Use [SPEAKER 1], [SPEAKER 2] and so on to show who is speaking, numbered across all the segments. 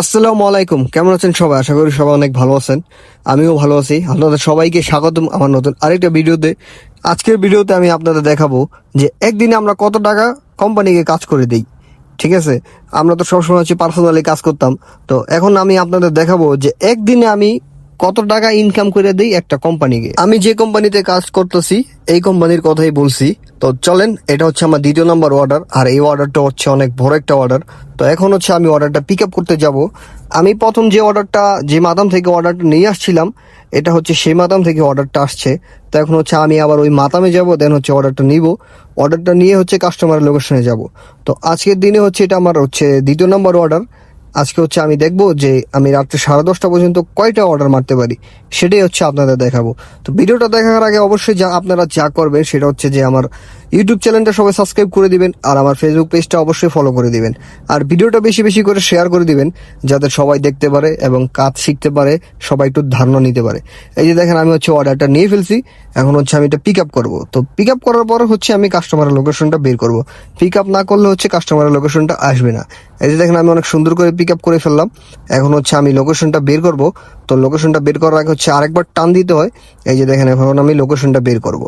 [SPEAKER 1] আসসালামু আলাইকুম। কেমন আছেন সবাই? আশা করি সবাই অনেক ভালো আছেন। আমিও ভালো আছি। আপনাদের সবাইকে স্বাগতম আমার নতুন আরেকটা ভিডিওতে। আজকের ভিডিওতে আমি আপনাদের দেখাবো যে একদিনে আমরা কত টাকা কোম্পানিকে কাজ করে দিই। ঠিক আছে? আমরা তো সবসময় হচ্ছে পার্সোনালি কাজ করতাম। তো এখন আমি আপনাদের দেখাবো যে একদিনে আমি কত টাকা ইনকাম করে দিই একটা কোম্পানিকে। আমি যে কোম্পানিতে কাজ করতেছি, এই কোম্পানির কথাই বলছি। তো চলেন, এটা হচ্ছে আমার দ্বিতীয় নম্বর অর্ডার আর এই অর্ডারটা হচ্ছে অনেক বড় একটা অর্ডার তো এখন হচ্ছে আমি অর্ডারটা পিক আপ করতে যাব। আমি প্রথম যে অর্ডারটা যে মাদাম থেকে অর্ডারটা নিয়ে আসছিলাম, এটা হচ্ছে সেই মাদাম থেকে অর্ডারটা আসছে। তো এখন হচ্ছে আমি আবার ওই মাতামে যাব দেন হচ্ছে অর্ডারটা নিব। অর্ডারটা নিয়ে হচ্ছে কাস্টমারের লোকেশনে যাব। তো আজকের দিনে হচ্ছে এটা আমার হচ্ছে দ্বিতীয় নম্বর অর্ডার আজকে হচ্ছে আমি দেখব যে আমি রাত্রে সাড়ে দশটা পর্যন্ত কয়টা অর্ডার মারতে পারি, সেটাই হচ্ছে আপনাদের দেখাবো। তো ভিডিওটা দেখার আগে অবশ্যই যা আপনারা যা করবেন সেটা হচ্ছে যে আমার ইউটিউব চ্যানেলটা সবাই সাবস্ক্রাইব করে দিবেন, আর আমার ফেসবুক পেজটা অবশ্যই ফলো করে দিবেন। আর ভিডিওটা বেশি বেশি করে শেয়ার করে দিবেন, যাতে সবাই দেখতে পারে এবং কাজ শিখতে পারে, সবাই একটু ধারণা নিতে পারে। এই যে দেখেন, আমি হচ্ছে অর্ডারটা নিয়ে ফেলছি, এখন হচ্ছে আমি এটা পিক আপ করব। তো পিক আপ করার পর হচ্ছে আমি কাস্টমারের লোকেশনটা বের করব। পিক আপ না করলে হচ্ছে কাস্টমারের লোকেশনটা আসবে না। এই যে দেখেন, আমি অনেক সুন্দর করে পিক আপ করে ফেললাম। এখন হচ্ছে আমি লোকেশনটা বের করব। তো লোকেশনটা বের করার আগে হচ্ছে আরেকবার টান দিতে হয়। এই যে দেখেন, এখন আমি লোকেশনটা বের করব।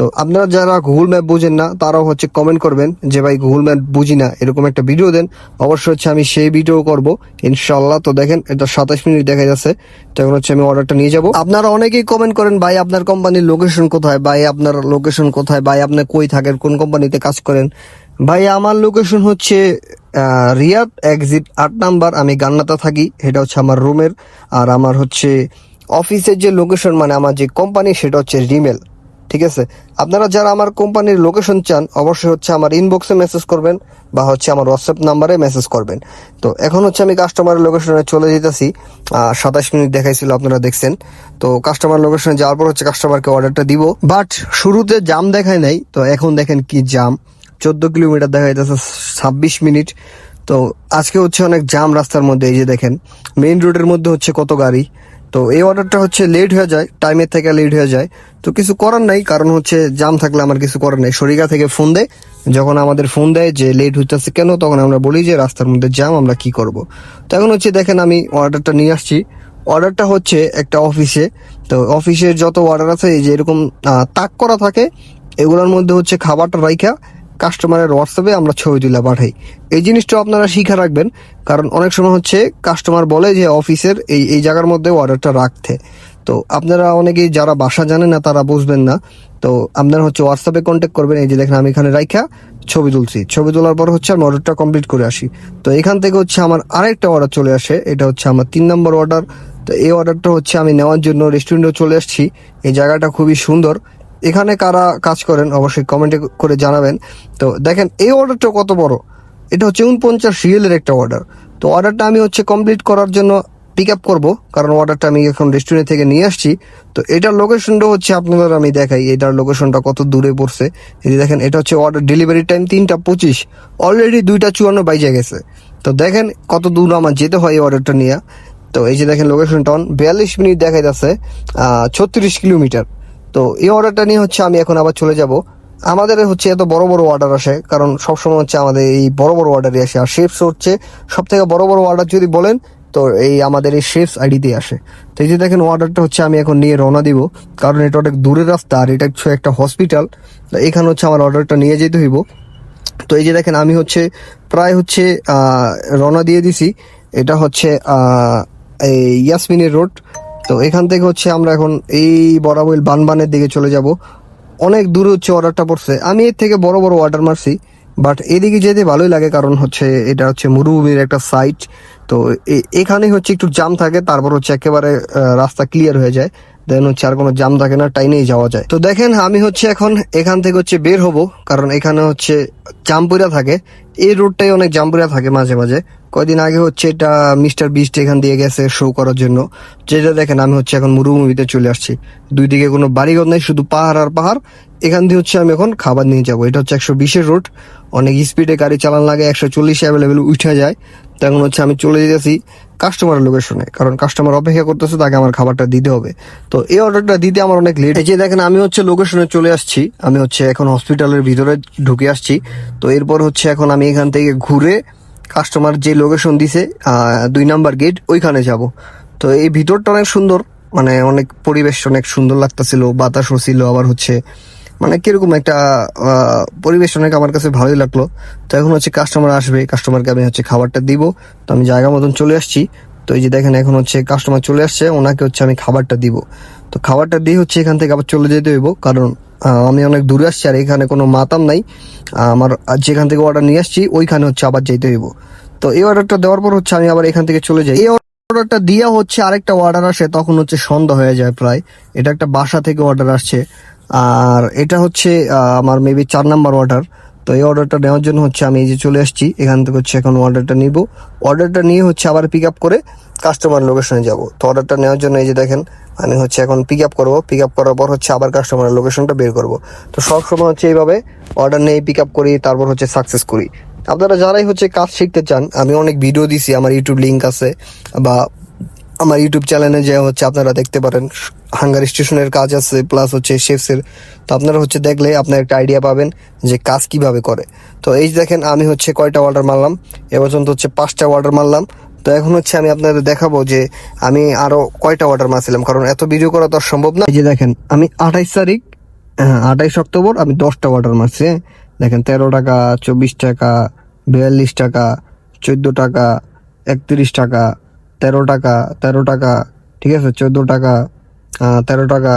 [SPEAKER 1] তো আপনারা যারা গুগল ম্যাপ বুঝেন না, তারাও হচ্ছে কমেন্ট করবেন যে, ভাই গুগল ম্যাপ বুঝি না। এরকম একটা ভিডিও দেন। অবশ্যই হচ্ছে আমি সেই ভিডিও করব। ইনশাল্লাহ তো দেখেন, এটা সাতাশ মিনিট দেখা যাচ্ছে। তো এখন হচ্ছে আমি অর্ডারটা নিয়ে যাব। আপনারা অনেকেই কমেন্ট করেন, ভাই, আপনার কোম্পানির লোকেশন কোথায়? ভাই, আপনার লোকেশন কোথায়? ভাই, আপনি কই থাকেন? কোন কোম্পানিতে কাজ করেন? ভাই, আমার লোকেশন হচ্ছে রিয়াদ এক্সিট আট নাম্বার। আমি গান্নাতে থাকি। এটা হচ্ছে আমার রুমের আর আমার হচ্ছে অফিসের যে লোকেশন মানে আমার যে কোম্পানি সেটা হচ্ছে রিমেল ঠিক আছে? আপনারা যারা আমার কোম্পানির লোকেশন চান, অবশ্যই হচ্ছে আমার ইনবক্সে মেসেজ করবেন বা হচ্ছে আমার হোয়াটসঅ্যাপ নাম্বারে মেসেজ করবেন। তো এখন হচ্ছে আমি কাস্টমারের লোকেশনে চলে যেতেছি। সাতাশ মিনিট দেখাইছিল, আপনারা দেখছেন। তো কাস্টমার লোকেশনে যাওয়ার পর হচ্ছে কাস্টমারকে অর্ডারটা দিব। বাট শুরুতে জাম দেখায় নাই। তো এখন দেখেন কি জাম চোদ্দ কিলোমিটার দেখা যাচ্ছে ছাব্বিশ মিনিট। তো আজকে হচ্ছে অনেক জাম রাস্তার মধ্যে, এই যে দেখেন। মেইন রোডের মধ্যে হচ্ছে কত গাড়ি? তো এই অর্ডারটা হচ্ছে লেট হয়ে যায় টাইমের থেকে লেট হয়ে যায়। তো কিছু করার নাই, কারণ হচ্ছে জাম থাকলে আমার কিছু করার নাই। শরিকা থেকে ফোন দেয়, যখন আমাদের ফোন দেয় যে লেট হইতেছে কেন, তখন আমরা বলি যে রাস্তার মধ্যে জাম আমরা কি করব। তো এখন হচ্ছে দেখেন আমি অর্ডারটা নিয়ে আসছি। অর্ডারটা হচ্ছে একটা অফিসে তো অফিসের যত অর্ডার আছে যে এরকম তাক করা থাকে, এগুলোর মধ্যে হচ্ছে খাবারটা রাইখা কাস্টমারের হোয়াটসঅ্যাপে আমরা ছবি তুলে পাঠাই। এই জিনিসটা আপনারা শিখে রাখবেন, কারণ অনেক সময় হচ্ছে কাস্টমার বলে যে অফিসের এই এই জায়গার মধ্যে অর্ডারটা রাখতে। তো আপনারা অনেকেই যারা বাসা জানেন না, তারা বুঝবেন না। তো আপনারা হচ্ছে হোয়াটসঅ্যাপে কন্ট্যাক্ট করবেন, এই যে দেখেন আমি এখানে রাইখা ছবি তুলছি। ছবি তোলার পর হচ্ছে আমি অর্ডারটা কমপ্লিট করে আসি। তো এখান থেকে হচ্ছে আমার আরেকটা অর্ডার চলে আসে, এটা হচ্ছে আমার তিন নম্বর অর্ডার তো এই অর্ডারটা হচ্ছে আমি নেওয়ার জন্য রেস্টুরেন্টে চলে আসছি। এই জায়গাটা খুবই সুন্দর। এখানে কারা কাজ করেন, অবশ্যই কমেন্টে করে জানাবেন। তো দেখেন, এই অর্ডারটা কত বড়? এটা হচ্ছে উনপঞ্চাশ রিয়েলের একটা অর্ডার তো অর্ডারটা আমি হচ্ছে কমপ্লিট করার জন্য পিক আপ করব, কারণ অর্ডারটা আমি এখন রেস্টুরেন্ট থেকে নিয়ে আসছি। তো এটার লোকেশনটা হচ্ছে আপনাদের আমি দেখাই, এটার লোকেশনটা কত দূরে পড়ছে। এই দেখেন, এটা হচ্ছে অর্ডার ডেলিভারি টাইম তিনটা পঁচিশ। অলরেডি দুইটা চুয়ান্ন বাইজে গেছে। তো দেখেন, কত দূর আমার যেতে হয় এই অর্ডারটা নিয়ে। তো এই যে দেখেন লোকেশনটা অন বিয়াল্লিশ মিনিট দেখা যাচ্ছে ছত্রিশ কিলোমিটার। তো এই অর্ডারটা নিয়ে হচ্ছে আমি এখন আবার চলে যাব। আমাদের হচ্ছে এত বড় বড় অর্ডার আসে, কারণ সবসময় হচ্ছে আমাদের এই বড় বড় অর্ডারই আসে। আর শেপস হচ্ছে সব থেকে বড় বড় অর্ডার যদি বলেন, তো এই আমাদের এই শেপস আইডিতে আসে। তো এই যে দেখেন অর্ডারটা হচ্ছে আমি এখন নিয়ে রওনা দিব, কারণ এটা অনেক দূরের রাস্তা আর এটা হচ্ছে একটা হসপিটাল এখানে হচ্ছে আমার অর্ডারটা নিয়ে যেতে হইব। তো এই যে দেখেন আমি হচ্ছে প্রায় হচ্ছে রওনা দিয়ে দিছি। এটা হচ্ছে এই ইয়াসমিনের রোড তো এখান থেকে হচ্ছে আমরা এখন এই বরাবইল বানবানের দিকে চলে যাব। অনেক দূরে হচ্ছে অর্ডারটা পড়ছে। আমি এর থেকে বড় বড় অর্ডার মারছি বাট এদিকে যেতে ভালোই লাগে কারণ হচ্ছে এটা হচ্ছে মরুভূমির একটা সাইট তো এখানে হচ্ছে একটু জাম থাকে, তারপর হচ্ছে একেবারে রাস্তা ক্লিয়ার হয়ে যায়। দেন হচ্ছে আর কোনো জাম থাকে না, টাইনেই যাওয়া যায়। তো দেখেন, আমি হচ্ছে এখন এখান থেকে হচ্ছে বের হব, কারণ এখানে হচ্ছে জামপুরা থাকে। এই রোডটাই অনেক জামপুরা থাকে মাঝে মাঝে। কয়দিন আগে হচ্ছে এটা মিস্টার বিস্ট এখান দিয়ে গেছে শো করার জন্য। যেটা দেখেন, আমি হচ্ছে এখন মরুভূমিতে চলে আসছি। দুই দিকে কোনো বাড়িঘর নেই, শুধু পাহাড় আর পাহাড়। এখান দিয়ে হচ্ছে আমি এখন খাবার নিয়ে যাব। এটা হচ্ছে একশো বিশের রোড অনেক স্পিডে গাড়ি চালান লাগে, একশো চল্লিশে অ্যাভেলেবেল উঠে যায়। তখন হচ্ছে আমি চলে যেতেছি কাস্টমারের লোকেশনে কারণ কাস্টমার অপেক্ষা করতেছে, তাকে আমার খাবারটা দিতে হবে। তো এই অর্ডারটা দিতে আমার অনেক লেট যে দেখেন, আমি হচ্ছে লোকেশনে চলে আসছি। আমি হচ্ছে এখন হসপিটালের ভিতরে ঢুকে আসছি। তো এরপর হচ্ছে এখন আমি এখান থেকে ঘুরে কাস্টমার যে লোকেশন দিছে দুই নাম্বার গেট ওইখানে যাব। তো এই ভিতরটা অনেক সুন্দর মানে অনেক পরিবেশ অনেক সুন্দর লাগতেছিল, বাতাসও ছিল, আবার হচ্ছে মানে কীরকম একটা পরিবেশ অনেক আমার কাছে ভালোই লাগল। তো এখন হচ্ছে কাস্টমার আসবে কাস্টমারকে আমি হচ্ছে খাবারটা দিব। তো আমি জায়গা মতন চলে আসছি। তো এই যে দেখেন, এখন হচ্ছে কাস্টমার চলে আসছে, ওনাকে হচ্ছে আমি খাবারটা দিব। তো খাবারটা দিয়ে হচ্ছে এখান থেকে আবার চলে যেতে হইব, কারণ আমি অনেক দূরে আসছি আর এখানে কোনো মাতাম নাই। আমার যেখান থেকে অর্ডার নিয়ে আসছি, ওইখানে হচ্ছে আবার যেতে হইব। তো এই অর্ডারটা দেওয়ার পর হচ্ছে আমি আবার এখান থেকে চলে যাই। এই অর্ডারটা দিয়া হচ্ছে আরেকটা অর্ডার আসে, তখন হচ্ছে সন্ধ্যা হয়ে যায় প্রায়। এটা একটা বাসা থেকে অর্ডার আসছে। আর এটা হচ্ছে আমার মেবি চার নাম্বার অর্ডার তো এই অর্ডারটা নেওয়ার জন্য হচ্ছে আমি এই যে চলে আসছি, এখান থেকে হচ্ছে এখন অর্ডারটা নিব। অর্ডারটা নিয়ে হচ্ছে আবার পিক আপ করে কাস্টমার লোকেশনে যাব। তো অর্ডারটা নেওয়ার জন্য এই যে দেখেন, আমি হচ্ছে এখন পিক আপ করব। পিক আপ করার পর হচ্ছে আবার কাস্টমারের লোকেশনটা বের করব। তো সব সময় হচ্ছে এইভাবে অর্ডার নিয়ে পিক আপ করি, তারপর হচ্ছে সাকসেস করি। আপনারা যারাই হচ্ছে কাজ শিখতে চান, আমি অনেক ভিডিও দিছি, আমার ইউটিউব লিঙ্ক আছে, বা আমার ইউটিউব চ্যানেলে যে হচ্ছে আপনারা দেখতে পারেন হাঙ্গার স্টেশনের কাজ আছে প্লাস হচ্ছে শেফসের তো আপনারা হচ্ছে দেখলে আপনার একটা আইডিয়া পাবেন যে কাজ কীভাবে করে। তো এই দেখেন, আমি হচ্ছে কয়টা অর্ডার মারলাম, এ পর্যন্ত হচ্ছে পাঁচটা অর্ডার মারলাম। তো এখন হচ্ছে আমি আপনাদের দেখাবো যে আমি আরও কয়টা অর্ডার মারছিলাম, কারণ এত ভিডিও করা তো সম্ভব না। এই যে দেখেন, আমি আঠাইশ তারিখ হ্যাঁ আঠাইশ অক্টোবর আমি দশটা অর্ডার মারছি হ্যাঁ? দেখেন, তেরো টাকা, চব্বিশ টাকা, বিয়াল্লিশ টাকা, চোদ্দ টাকা, একত্রিশ টাকা তেরো টাকা তেরো টাকা, ঠিক আছে? চোদ্দ টাকা তেরো টাকা,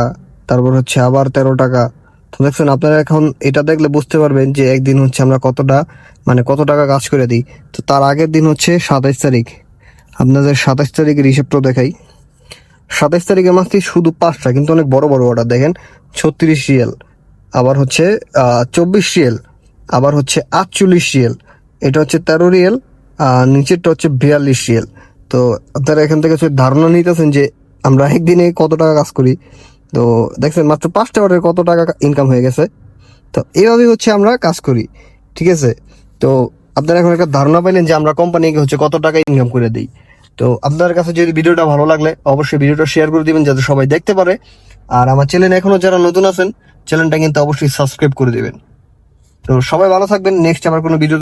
[SPEAKER 1] তারপর হচ্ছে আবার তেরো টাকা। তো দেখছেন, আপনারা এখন এটা দেখলে বুঝতে পারবেন যে একদিন হচ্ছে আমরা কতটা মানে কত টাকা কাজ করে দিই। তো তার আগের দিন হচ্ছে সাতাইশ তারিখ। আপনাদের সাতাইশ তারিখের হিসেবটা দেখাই। সাতাইশ তারিখে মাসটি শুধু পাঁচটা, কিন্তু অনেক বড় বড় অর্ডার দেখেন। ছত্রিশ রিয়েল, আবার হচ্ছে চব্বিশ রিয়েল, আবার হচ্ছে আটচল্লিশ রিয়েল। এটা হচ্ছে তেরো রিয়েল, আর নিচেরটা হচ্ছে বিয়াল্লিশ রিয়েল। তো আপনারা এখান থেকে ধারণা নিতেছেন যে আমরা একদিনে কত টাকা কাজ করি, তো দেখছেন মাত্র পাঁচটা অর্ডারে কত টাকা ইনকাম হয়ে গেছে। তো এইভাবেই হচ্ছে আমরা কাজ করি, ঠিক আছে? তো আপনারা এখন একটা ধারণা পাইলেন যে আমরা কোম্পানিকে হচ্ছে কত টাকা ইনকাম করে দিই। তো আপনার কাছে যদি ভিডিওটা ভালো লাগলে অবশ্যই ভিডিওটা শেয়ার করে দিবেন যাতে সবাই দেখতে পারে। আর আমার চ্যানেল এখনও যারা নতুন আছেন চ্যানেলটা কিন্তু অবশ্যই সাবস্ক্রাইব করে দেবেন। তো সবাই ভালো থাকবেন নেক্সট আবার কোনো ভিডিও